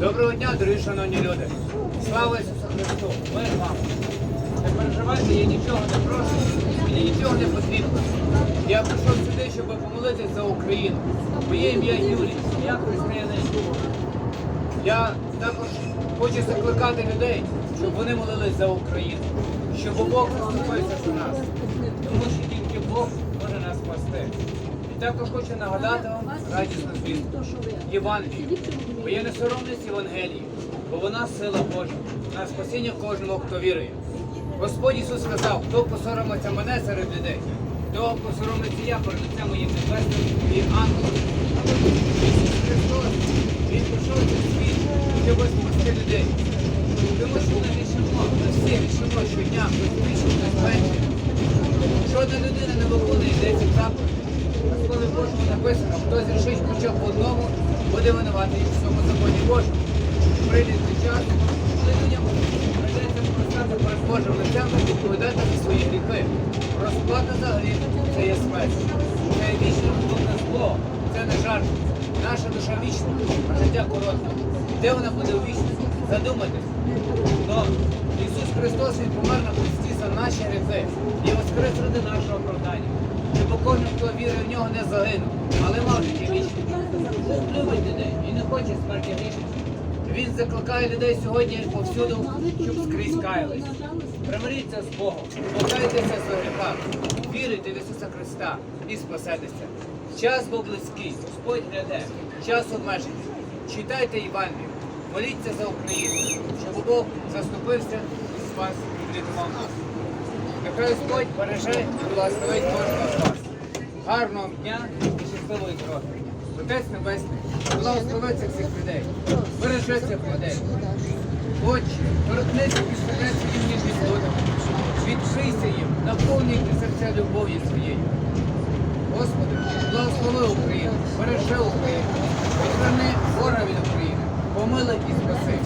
Доброго дня, дорогі шановні люди. Слава Ісусу Христу! Ми з вами. Не переживайте, я нічого не прошу, мені нічого не потрібно. Я прийшов сюди, щоб помолитись за Україну. Моє ім'я Юрій, я християнин. Я також хочу закликати людей, щоб вони молились за Україну, щоб Бог заступився за нас. Також хочу нагадати вам радісну звістку. Євангелію, бо я не соромлюсь Євангелії, бо вона сила Божа, на спасіння кожного, хто вірує. Господь Ісус сказав, хто посоромиться мене серед людей, то посоромиться я перед лицем моїм небесним і ангелом. Ісус Христос, Він прийшов цей світ, щоб спасти людей. Тому що ми рішимо, ми всі рішимо щодня, хтось більше, хтось менше. Жодна людина не виконує 10 заповідей. На слові Божому написано, хто зрішить б в одному, буде винуватий в цьому законі Божому. Прийде час, коли людям прийдеться простати перед Божим лицем і відповідати за свої гріхи. Розплата за гріх це є смерть. Це є вічне розумне зло, це не жарт. Наша душа вічна, а життя коротке. Де вона буде вічності? Задумайтесь. Но Ісус Христос Він помер на хресті за наші гріхи і воскрес ради нашого оправдання. Кожен, хто вірить в нього, не загинув, але мав життя вічне. Бог любить людей і не хоче смерті грішниць. Він закликає людей сьогодні повсюду, щоб скрізь каялись. Примиріться з Богом, покайтеся з гріха, віруйте в Ісуса Христа і спасетеся. Час був близький, Господь гляде, час обмежений. Читайте Євангелію, моліться за Україну, щоб Бог заступився і спас і врятував нас. Нехай Господь береже і благословить кожного. Гарного дня і щасливої дороги. Отець Небесний, благослови цих всіх людей, бережи цих людей. Отче, торкнися і своїм ніжним дотиком. Відкрийся їм, наповни їхні серця любов'ю своєю. Господи, благослови Україну, бережи Україну, відверни ворога від України, помилуй і спаси.